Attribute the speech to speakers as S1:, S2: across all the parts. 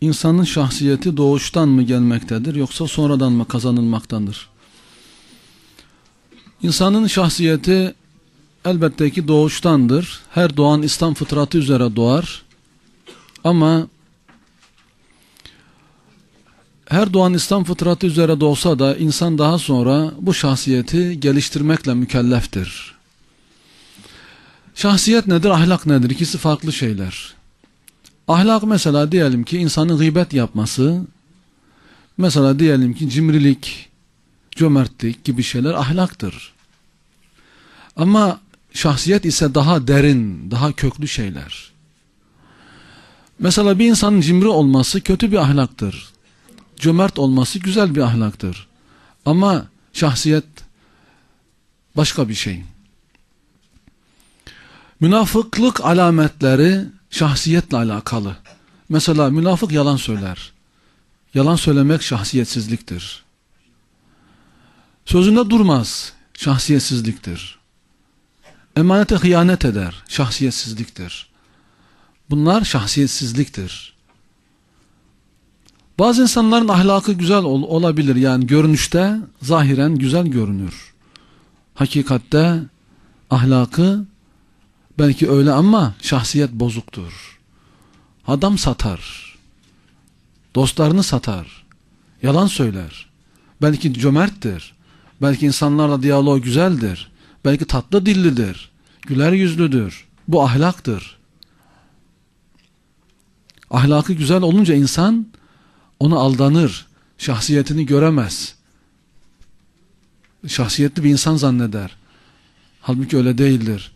S1: İnsanın şahsiyeti doğuştan mı gelmektedir yoksa sonradan mı kazanılmaktandır? İnsanın şahsiyeti elbette ki doğuştandır. Her doğan İslam fıtratı üzere doğar. Ama her doğan İslam fıtratı üzere doğsa da insan daha sonra bu şahsiyeti geliştirmekle mükelleftir. Şahsiyet nedir, ahlak nedir? İkisi farklı şeyler. Ahlak mesela diyelim ki insanın gıybet yapması, mesela diyelim ki cimrilik, cömertlik gibi şeyler ahlaktır. Ama şahsiyet ise daha derin, daha köklü şeyler. Mesela bir insanın cimri olması kötü bir ahlaktır. Cömert olması güzel bir ahlaktır. Ama şahsiyet başka bir şey. Münafıklık alametleri şahsiyetle alakalı. Mesela münafık yalan söyler. Yalan söylemek şahsiyetsizliktir. Sözünde durmaz. Şahsiyetsizliktir. Emanete hıyanet eder. Şahsiyetsizliktir. Bunlar şahsiyetsizliktir. Bazı insanların ahlakı güzel ol olabilir. Yani görünüşte zahiren güzel görünür. Hakikatte ahlakı belki öyle ama şahsiyet bozuktur. Adam satar. Dostlarını satar. Yalan söyler. Belki cömerttir. Belki insanlarla diyalog güzeldir. Belki tatlı dillidir. Güler yüzlüdür. Bu ahlaktır. Ahlakı güzel olunca insan ona aldanır. Şahsiyetini göremez. Şahsiyetli bir insan zanneder. Halbuki öyle değildir.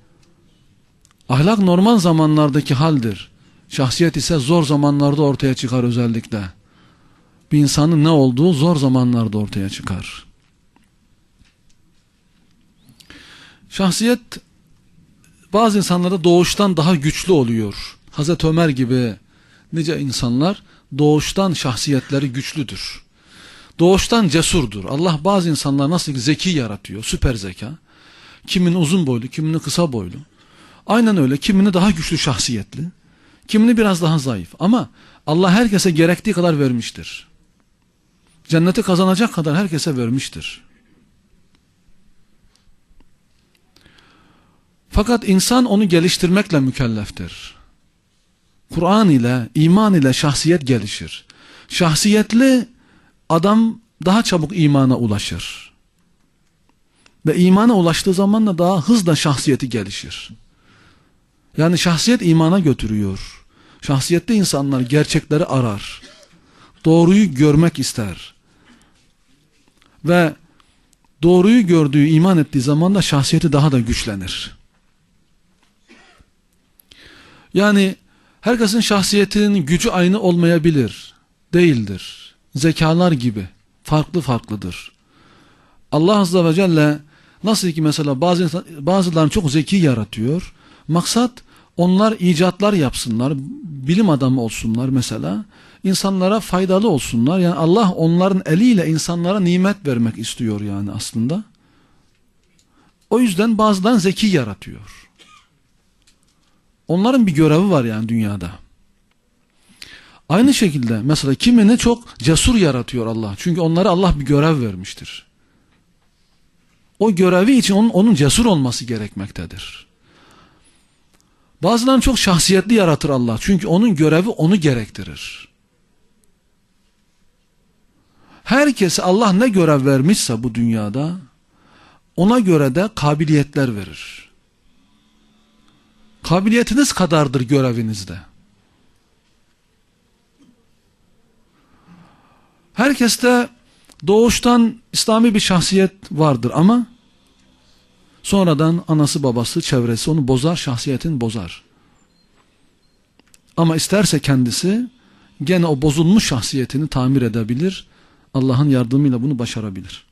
S1: Ahlak normal zamanlardaki haldir. Şahsiyet ise zor zamanlarda ortaya çıkar özellikle. Bir insanın ne olduğu zor zamanlarda ortaya çıkar. Şahsiyet bazı insanlarda doğuştan daha güçlü oluyor. Hazreti Ömer gibi nice insanlar doğuştan şahsiyetleri güçlüdür. Doğuştan cesurdur. Allah bazı insanlar nasıl ki zeki yaratıyor, süper zeka. Kimini uzun boylu, kimini kısa boylu. Aynen öyle. Kimini daha güçlü şahsiyetli, kimini biraz daha zayıf. Ama Allah herkese gerektiği kadar vermiştir. Cenneti kazanacak kadar herkese vermiştir. Fakat insan onu geliştirmekle mükelleftir. Kur'an ile, iman ile şahsiyet gelişir. Şahsiyetli adam daha çabuk imana ulaşır. Ve imana ulaştığı zaman da daha hızla şahsiyeti gelişir. Yani şahsiyet imana götürüyor. Şahsiyette insanlar gerçekleri arar. Doğruyu görmek ister. Ve doğruyu gördüğü, iman ettiği zaman da şahsiyeti daha da güçlenir. Yani herkesin şahsiyetinin gücü aynı olmayabilir. Değildir. Zekalar gibi. Farklı farklıdır. Allah Azze ve Celle nasıl ki mesela bazı, bazılarını çok zeki yaratıyor. Maksat onlar icatlar yapsınlar, bilim adamı olsunlar mesela, insanlara faydalı olsunlar. Yani Allah onların eliyle insanlara nimet vermek istiyor yani aslında. O yüzden bazıdan zeki yaratıyor. Onların bir görevi var yani dünyada. Aynı şekilde mesela kimini çok cesur yaratıyor Allah. Çünkü onlara Allah bir görev vermiştir. O görevi için onun, onun cesur olması gerekmektedir. Bazılarını çok şahsiyetli yaratır Allah. Çünkü onun görevi onu gerektirir. Herkese Allah ne görev vermişse bu dünyada ona göre de kabiliyetler verir. Kabiliyetiniz kadardır görevinizde. Herkeste doğuştan İslami bir şahsiyet vardır ama sonradan anası babası çevresi onu bozar şahsiyetini bozar. Ama isterse kendisi gene o bozulmuş şahsiyetini tamir edebilir. Allah'ın yardımıyla bunu başarabilir.